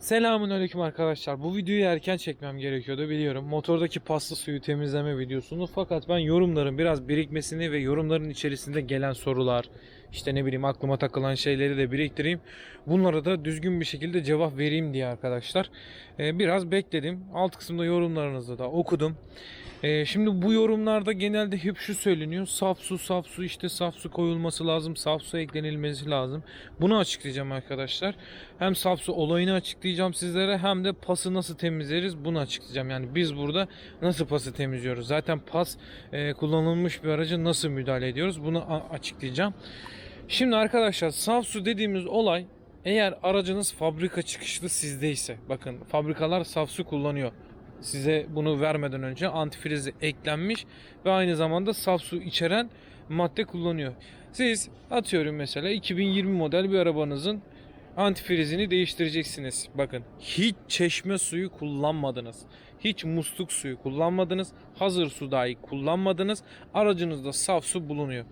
Selamun aleyküm arkadaşlar. Bu videoyu erken çekmem gerekiyordu biliyorum. Motordaki paslı suyu temizleme videosunu. Fakat ben yorumların biraz birikmesini ve yorumların içerisinde gelen sorular, işte ne bileyim aklıma takılan şeyleri de biriktireyim. Bunlara da düzgün bir şekilde cevap vereyim diye arkadaşlar. Ee, biraz bekledim. Alt kısımda yorumlarınızı da okudum. Ee, şimdi bu yorumlarda genelde hep şu söyleniyor. Saf su, saf su işte saf su koyulması lazım. Saf su eklenilmesi lazım. Bunu açıklayacağım arkadaşlar. Hem saf su olayını açıklayacağım sizlere hem de pası nasıl temizleriz bunu açıklayacağım. Yani biz burada nasıl pası temizliyoruz? Zaten pas e, kullanılmış bir araca nasıl müdahale ediyoruz? Bunu açıklayacağım. Şimdi arkadaşlar saf su dediğimiz olay eğer aracınız fabrika çıkışlı sizdeyse bakın fabrikalar saf su kullanıyor. Size bunu vermeden önce antifrizi eklenmiş ve aynı zamanda saf su içeren madde kullanıyor. Siz atıyorum mesela 2020 model bir arabanızın antifrizini değiştireceksiniz. Bakın hiç çeşme suyu kullanmadınız. Hiç musluk suyu kullanmadınız. Hazır su dahi kullanmadınız. Aracınızda saf su bulunuyor.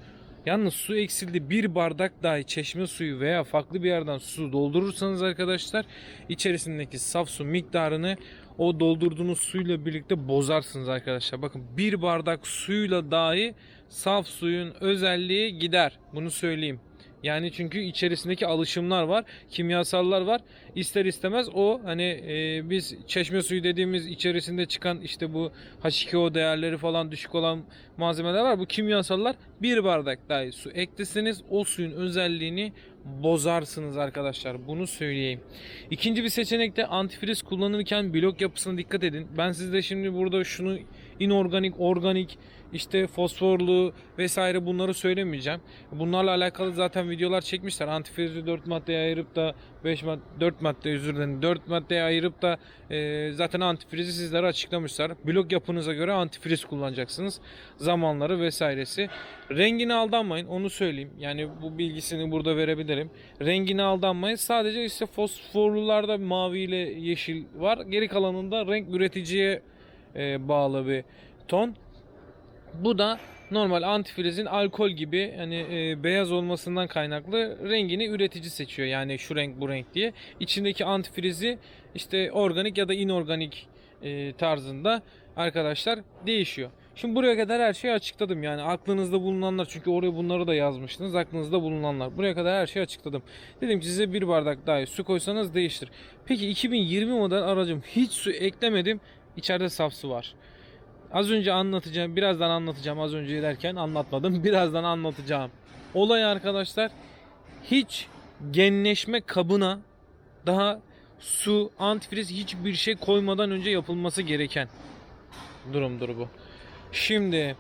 Yalnız su eksildi bir bardak dahi çeşme suyu veya farklı bir yerden su doldurursanız arkadaşlar içerisindeki saf su miktarını o doldurduğunuz suyla birlikte bozarsınız arkadaşlar. Bakın bir bardak suyla dahi saf suyun özelliği gider. Bunu söyleyeyim. Yani çünkü içerisindeki alışımlar var, kimyasallar var. İster istemez o hani e, biz çeşme suyu dediğimiz içerisinde çıkan işte bu H2O değerleri falan düşük olan malzemeler var. Bu kimyasallar bir bardak dahi su ekleseniz o suyun özelliğini bozarsınız arkadaşlar. Bunu söyleyeyim. İkinci bir seçenek de antifriz kullanırken blok yapısına dikkat edin. Ben size şimdi burada şunu inorganik, organik, işte fosforlu vesaire bunları söylemeyeceğim. Bunlarla alakalı zaten videolar çekmişler. Antifrizi 4 maddeye ayırıp da 5 madde 4 madde özür dilerim 4 maddeye ayırıp da e, zaten antifrizi sizlere açıklamışlar. Blok yapınıza göre antifriz kullanacaksınız. Zamanları vesairesi. Rengine aldanmayın onu söyleyeyim. Yani bu bilgisini burada verebilirim. Rengine aldanmayın. Sadece işte fosforlularda mavi ile yeşil var. Geri kalanında renk üreticiye e, bağlı bir ton. Bu da normal antifrizin alkol gibi hani e, beyaz olmasından kaynaklı rengini üretici seçiyor. Yani şu renk bu renk diye. İçindeki antifrizi işte organik ya da inorganik e, tarzında arkadaşlar değişiyor. Şimdi buraya kadar her şeyi açıkladım. Yani aklınızda bulunanlar çünkü oraya bunları da yazmıştınız. Aklınızda bulunanlar. Buraya kadar her şeyi açıkladım. Dedim ki size bir bardak daha su koysanız değiştir. Peki 2020 model aracım hiç su eklemedim. İçeride saf su var. Az önce anlatacağım, birazdan anlatacağım. Az önce derken anlatmadım. Birazdan anlatacağım. Olay arkadaşlar hiç genleşme kabına daha su, antifriz hiçbir şey koymadan önce yapılması gereken durumdur bu. Şimdi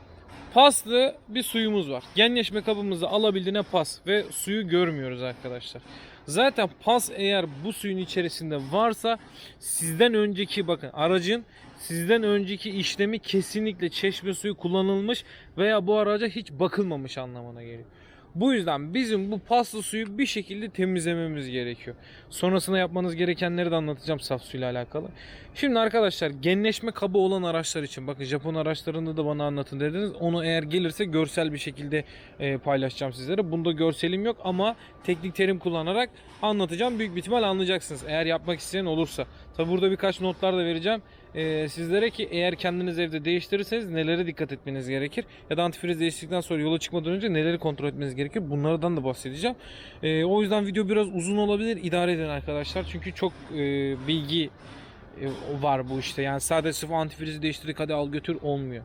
paslı bir suyumuz var. Genleşme kabımızı alabildiğine pas ve suyu görmüyoruz arkadaşlar. Zaten pas eğer bu suyun içerisinde varsa sizden önceki bakın aracın sizden önceki işlemi kesinlikle çeşme suyu kullanılmış veya bu araca hiç bakılmamış anlamına geliyor. Bu yüzden bizim bu paslı suyu bir şekilde temizlememiz gerekiyor. Sonrasında yapmanız gerekenleri de anlatacağım saf suyla alakalı. Şimdi arkadaşlar genleşme kabı olan araçlar için bakın Japon araçlarında da bana anlatın dediniz. Onu eğer gelirse görsel bir şekilde e, paylaşacağım sizlere. Bunda görselim yok ama teknik terim kullanarak anlatacağım. Büyük bir ihtimal anlayacaksınız eğer yapmak isteyen olursa. Tabi burada birkaç notlar da vereceğim e, sizlere ki eğer kendiniz evde değiştirirseniz nelere dikkat etmeniz gerekir? Ya da antifriz değiştikten sonra yola çıkmadan önce neleri kontrol etmeniz gerekir? Bunlardan da bahsedeceğim. E, o yüzden video biraz uzun olabilir. İdare edin arkadaşlar. Çünkü çok e, bilgi e, var bu işte. Yani sadece sırf antifrizi değiştirdik hadi al götür olmuyor.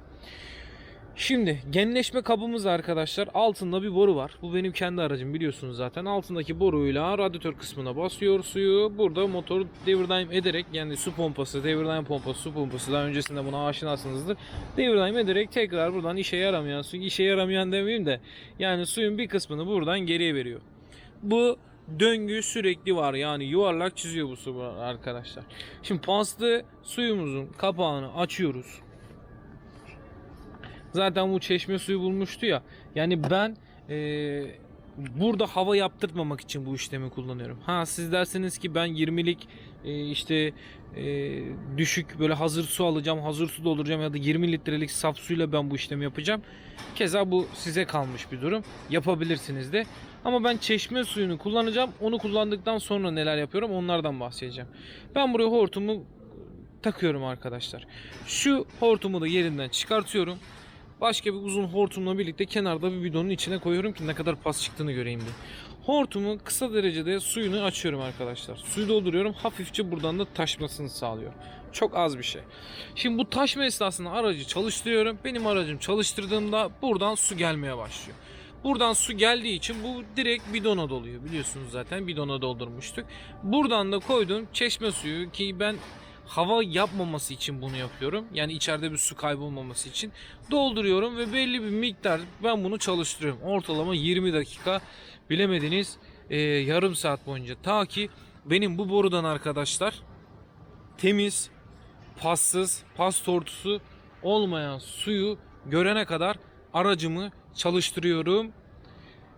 Şimdi genleşme kabımız arkadaşlar altında bir boru var. Bu benim kendi aracım biliyorsunuz zaten. Altındaki boruyla radyatör kısmına basıyor suyu. Burada motoru devir daim ederek yani su pompası, devir daim pompası, su pompası daha öncesinde buna aşinasınızdır. Devir daim ederek tekrar buradan işe yaramayan su, işe yaramayan demeyeyim de yani suyun bir kısmını buradan geriye veriyor. Bu döngü sürekli var yani yuvarlak çiziyor bu su arkadaşlar. Şimdi paslı suyumuzun kapağını açıyoruz. Zaten bu çeşme suyu bulmuştu ya. Yani ben eee, burada hava yaptırtmamak için bu işlemi kullanıyorum. Ha siz derseniz ki ben 20'lik eee, işte eee, düşük böyle hazır su alacağım, hazır su dolduracağım ya da 20 litrelik saf suyla ben bu işlemi yapacağım. Keza bu size kalmış bir durum. Yapabilirsiniz de. Ama ben çeşme suyunu kullanacağım. Onu kullandıktan sonra neler yapıyorum onlardan bahsedeceğim. Ben buraya hortumu takıyorum arkadaşlar. Şu hortumu da yerinden çıkartıyorum. Başka bir uzun hortumla birlikte kenarda bir bidonun içine koyuyorum ki ne kadar pas çıktığını göreyim diye. Hortumu kısa derecede suyunu açıyorum arkadaşlar. Suyu dolduruyorum. Hafifçe buradan da taşmasını sağlıyor. Çok az bir şey. Şimdi bu taşma esnasında aracı çalıştırıyorum. Benim aracım çalıştırdığımda buradan su gelmeye başlıyor. Buradan su geldiği için bu direkt bidona doluyor. Biliyorsunuz zaten bidona doldurmuştuk. Buradan da koyduğum çeşme suyu ki ben hava yapmaması için bunu yapıyorum. Yani içeride bir su kaybolmaması için dolduruyorum ve belli bir miktar ben bunu çalıştırıyorum. Ortalama 20 dakika bilemediniz e, yarım saat boyunca. Ta ki benim bu borudan arkadaşlar temiz, passız, pas tortusu olmayan suyu görene kadar aracımı çalıştırıyorum.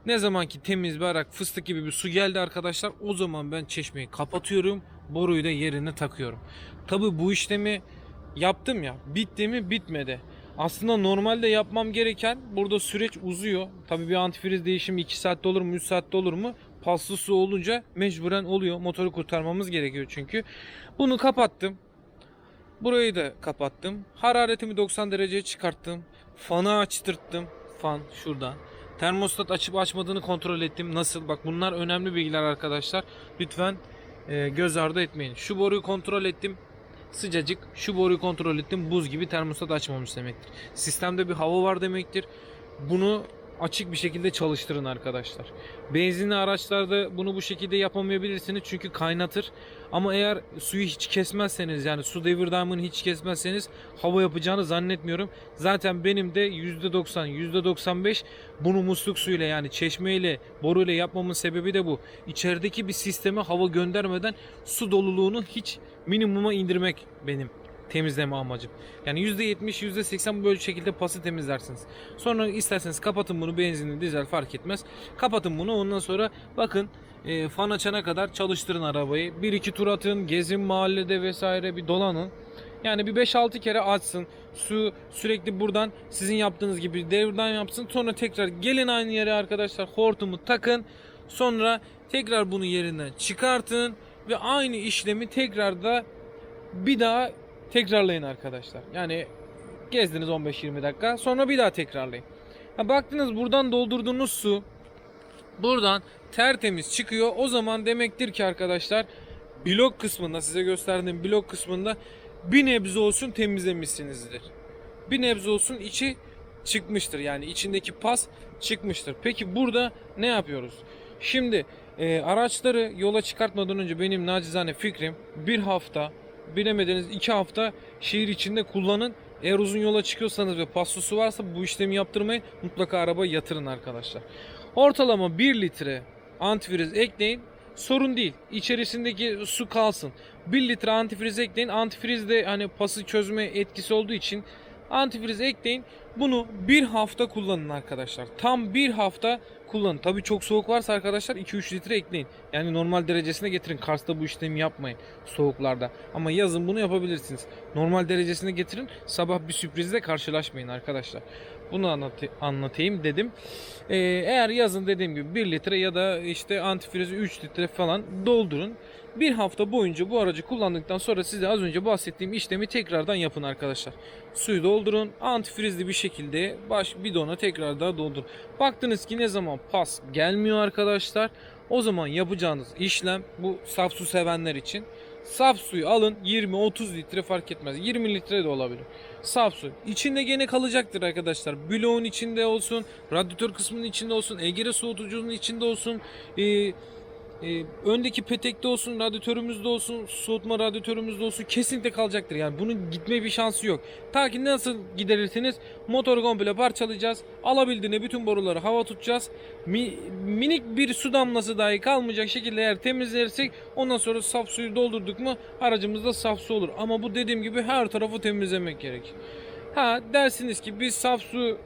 Ne zaman ki temiz berrak fıstık gibi bir su geldi arkadaşlar o zaman ben çeşmeyi kapatıyorum. Boruyu da yerine takıyorum. Tabi bu işlemi yaptım ya bitti mi bitmedi. Aslında normalde yapmam gereken burada süreç uzuyor. Tabi bir antifriz değişimi 2 saatte olur mu 3 saatte olur mu? Paslı su olunca mecburen oluyor. Motoru kurtarmamız gerekiyor çünkü. Bunu kapattım. Burayı da kapattım. Hararetimi 90 dereceye çıkarttım. Fanı açtırttım. Fan şuradan. Termostat açıp açmadığını kontrol ettim. Nasıl? Bak bunlar önemli bilgiler arkadaşlar. Lütfen e, göz ardı etmeyin. Şu boruyu kontrol ettim. Sıcacık. Şu boruyu kontrol ettim. Buz gibi termostat açmamış demektir. Sistemde bir hava var demektir. Bunu açık bir şekilde çalıştırın arkadaşlar. Benzinli araçlarda bunu bu şekilde yapamayabilirsiniz çünkü kaynatır. Ama eğer suyu hiç kesmezseniz yani su devir daimini hiç kesmezseniz hava yapacağını zannetmiyorum. Zaten benim de %90 %95 bunu musluk suyuyla yani çeşmeyle boruyla yapmamın sebebi de bu. İçerideki bir sisteme hava göndermeden su doluluğunu hiç minimuma indirmek benim temizleme amacım. Yani %70 %80 böyle şekilde pası temizlersiniz. Sonra isterseniz kapatın bunu benzinli dizel fark etmez. Kapatın bunu ondan sonra bakın e, fan açana kadar çalıştırın arabayı. Bir iki tur atın, gezin mahallede vesaire bir dolanın. Yani bir 5-6 kere açsın. Su sürekli buradan sizin yaptığınız gibi devirden yapsın. Sonra tekrar gelin aynı yere arkadaşlar hortumu takın. Sonra tekrar bunu yerinden çıkartın ve aynı işlemi tekrar da bir daha tekrarlayın arkadaşlar. Yani gezdiniz 15-20 dakika sonra bir daha tekrarlayın. Ha, baktınız buradan doldurduğunuz su buradan tertemiz çıkıyor. O zaman demektir ki arkadaşlar blok kısmında size gösterdiğim blok kısmında bir nebze olsun temizlemişsinizdir. Bir nebze olsun içi çıkmıştır. Yani içindeki pas çıkmıştır. Peki burada ne yapıyoruz? Şimdi e, araçları yola çıkartmadan önce benim nacizane fikrim bir hafta bilemediniz iki hafta şehir içinde kullanın. Eğer uzun yola çıkıyorsanız ve paslı su varsa bu işlemi yaptırmayın. Mutlaka araba yatırın arkadaşlar. Ortalama 1 litre antifriz ekleyin. Sorun değil. İçerisindeki su kalsın. 1 litre antifriz ekleyin. Antifriz de hani pası çözme etkisi olduğu için antifriz ekleyin. Bunu bir hafta kullanın arkadaşlar. Tam bir hafta kullanın. Tabii çok soğuk varsa arkadaşlar 2-3 litre ekleyin. Yani normal derecesine getirin. Kars'ta bu işlemi yapmayın soğuklarda. Ama yazın bunu yapabilirsiniz. Normal derecesine getirin. Sabah bir sürprizle karşılaşmayın arkadaşlar. Bunu anlat- anlatayım dedim. Ee, eğer yazın dediğim gibi 1 litre ya da işte antifrizi 3 litre falan doldurun. Bir hafta boyunca bu aracı kullandıktan sonra size az önce bahsettiğim işlemi tekrardan yapın arkadaşlar. Suyu doldurun. Antifrizli bir şekilde baş bidona tekrar daha doldurun. Baktınız ki ne zaman pas gelmiyor arkadaşlar. O zaman yapacağınız işlem bu saf su sevenler için. Saf suyu alın 20-30 litre fark etmez. 20 litre de olabilir. Saf su. İçinde gene kalacaktır arkadaşlar. Bloğun içinde olsun, radyatör kısmının içinde olsun, egere soğutucunun içinde olsun. Ee, e, öndeki petekte olsun, radyatörümüzde olsun, soğutma radyatörümüzde olsun kesinlikle kalacaktır. Yani bunun gitme bir şansı yok. Ta ki nasıl giderirsiniz? Motoru komple parçalayacağız. Alabildiğine bütün boruları hava tutacağız. Mi- minik bir su damlası dahi kalmayacak şekilde eğer temizlersek ondan sonra saf suyu doldurduk mu aracımızda saf su olur. Ama bu dediğim gibi her tarafı temizlemek gerek. Ha dersiniz ki biz saf su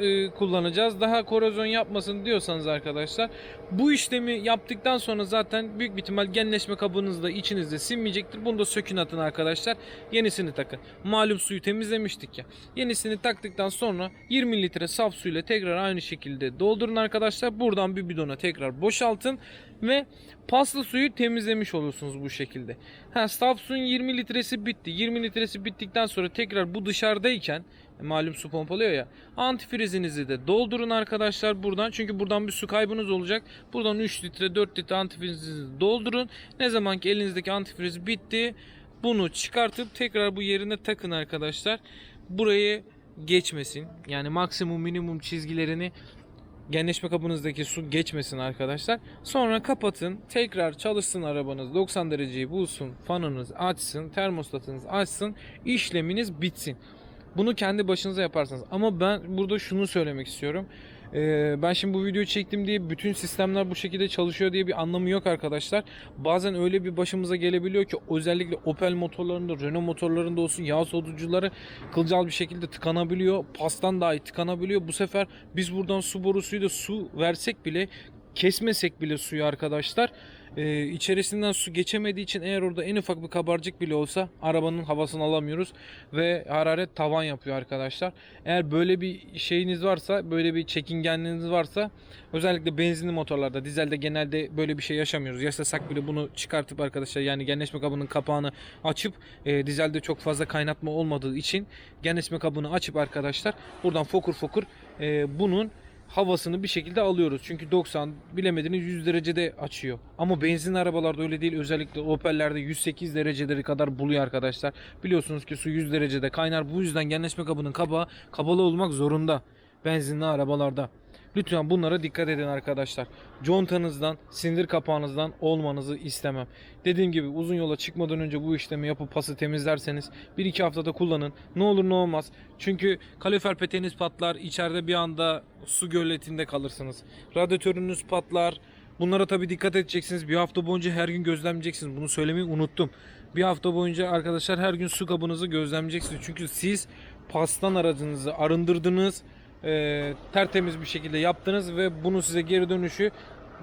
e, kullanacağız. Daha korozyon yapmasın diyorsanız arkadaşlar bu işlemi yaptıktan sonra zaten büyük bir ihtimal genleşme kabınızda içinizde sinmeyecektir. Bunu da sökün atın arkadaşlar. Yenisini takın. Malum suyu temizlemiştik ya. Yenisini taktıktan sonra 20 litre saf suyla tekrar aynı şekilde doldurun arkadaşlar. Buradan bir bidona tekrar boşaltın ve paslı suyu temizlemiş olursunuz bu şekilde. Ha, saf suyun 20 litresi bitti. 20 litresi bittikten sonra tekrar bu dışarıdayken e, malum su pompalıyor ya. Antifrizinizi de doldurun arkadaşlar buradan. Çünkü buradan bir su kaybınız olacak. Buradan 3 litre 4 litre antifrizinizi doldurun. Ne zaman ki elinizdeki antifriz bitti bunu çıkartıp tekrar bu yerine takın arkadaşlar. Burayı geçmesin. Yani maksimum minimum çizgilerini genleşme kabınızdaki su geçmesin arkadaşlar. Sonra kapatın. Tekrar çalışsın arabanız. 90 dereceyi bulsun. Fanınız açsın. Termostatınız açsın. işleminiz bitsin. Bunu kendi başınıza yaparsınız. Ama ben burada şunu söylemek istiyorum. Ee, ben şimdi bu videoyu çektim diye bütün sistemler bu şekilde çalışıyor diye bir anlamı yok arkadaşlar. Bazen öyle bir başımıza gelebiliyor ki özellikle Opel motorlarında, Renault motorlarında olsun yağ soğutucuları kılcal bir şekilde tıkanabiliyor. Pastan dahi tıkanabiliyor. Bu sefer biz buradan su borusuyla su versek bile kesmesek bile suyu arkadaşlar e, içerisinden su geçemediği için eğer orada en ufak bir kabarcık bile olsa arabanın havasını alamıyoruz ve hararet tavan yapıyor arkadaşlar. Eğer böyle bir şeyiniz varsa, böyle bir çekingenliğiniz varsa özellikle benzinli motorlarda, dizelde genelde böyle bir şey yaşamıyoruz. Yaşasak bile bunu çıkartıp arkadaşlar yani genleşme kabının kapağını açıp e, dizelde çok fazla kaynatma olmadığı için genleşme kabını açıp arkadaşlar buradan fokur fokur e, bunun havasını bir şekilde alıyoruz. Çünkü 90 bilemediniz 100 derecede açıyor. Ama benzinli arabalarda öyle değil. Özellikle Opel'lerde 108 dereceleri kadar buluyor arkadaşlar. Biliyorsunuz ki su 100 derecede kaynar. Bu yüzden genleşme kabının kabağı kapalı olmak zorunda. Benzinli arabalarda. Lütfen bunlara dikkat edin arkadaşlar. Contanızdan, sindir kapağınızdan olmanızı istemem. Dediğim gibi uzun yola çıkmadan önce bu işlemi yapıp pası temizlerseniz 1-2 haftada kullanın. Ne olur ne olmaz. Çünkü kalorifer peteğiniz patlar. içeride bir anda su göletinde kalırsınız. Radyatörünüz patlar. Bunlara tabii dikkat edeceksiniz. Bir hafta boyunca her gün gözlemleyeceksiniz. Bunu söylemeyi unuttum. Bir hafta boyunca arkadaşlar her gün su kabınızı gözlemleyeceksiniz. Çünkü siz pastan aracınızı arındırdınız e, tertemiz bir şekilde yaptınız ve bunu size geri dönüşü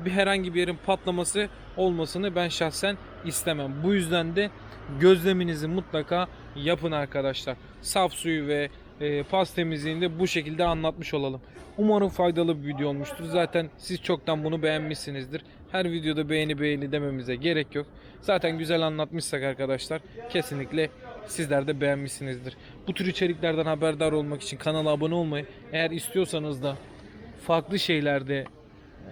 bir herhangi bir yerin patlaması olmasını ben şahsen istemem. Bu yüzden de gözleminizi mutlaka yapın arkadaşlar. Saf suyu ve e, pas temizliğini de bu şekilde anlatmış olalım. Umarım faydalı bir video olmuştur. Zaten siz çoktan bunu beğenmişsinizdir. Her videoda beğeni beğeni dememize gerek yok. Zaten güzel anlatmışsak arkadaşlar kesinlikle sizler de beğenmişsinizdir. Bu tür içeriklerden haberdar olmak için kanala abone olmayı, eğer istiyorsanız da farklı şeylerde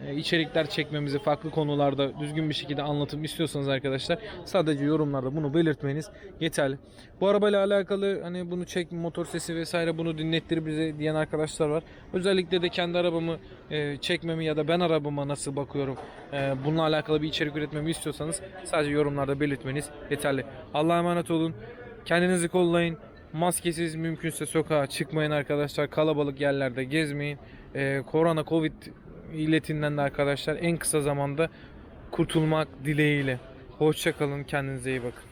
e, içerikler çekmemizi farklı konularda düzgün bir şekilde anlatım istiyorsanız arkadaşlar sadece yorumlarda bunu belirtmeniz yeterli. Bu arabayla alakalı hani bunu çek motor sesi vesaire bunu dinlettir bize diyen arkadaşlar var. Özellikle de kendi arabamı e, çekmemi ya da ben arabama nasıl bakıyorum e, bununla alakalı bir içerik üretmemi istiyorsanız sadece yorumlarda belirtmeniz yeterli. Allah'a emanet olun. Kendinizi kollayın. Maskesiz mümkünse sokağa çıkmayın arkadaşlar. Kalabalık yerlerde gezmeyin. Ee, korona covid illetinden de arkadaşlar en kısa zamanda kurtulmak dileğiyle. Hoşçakalın. Kendinize iyi bakın.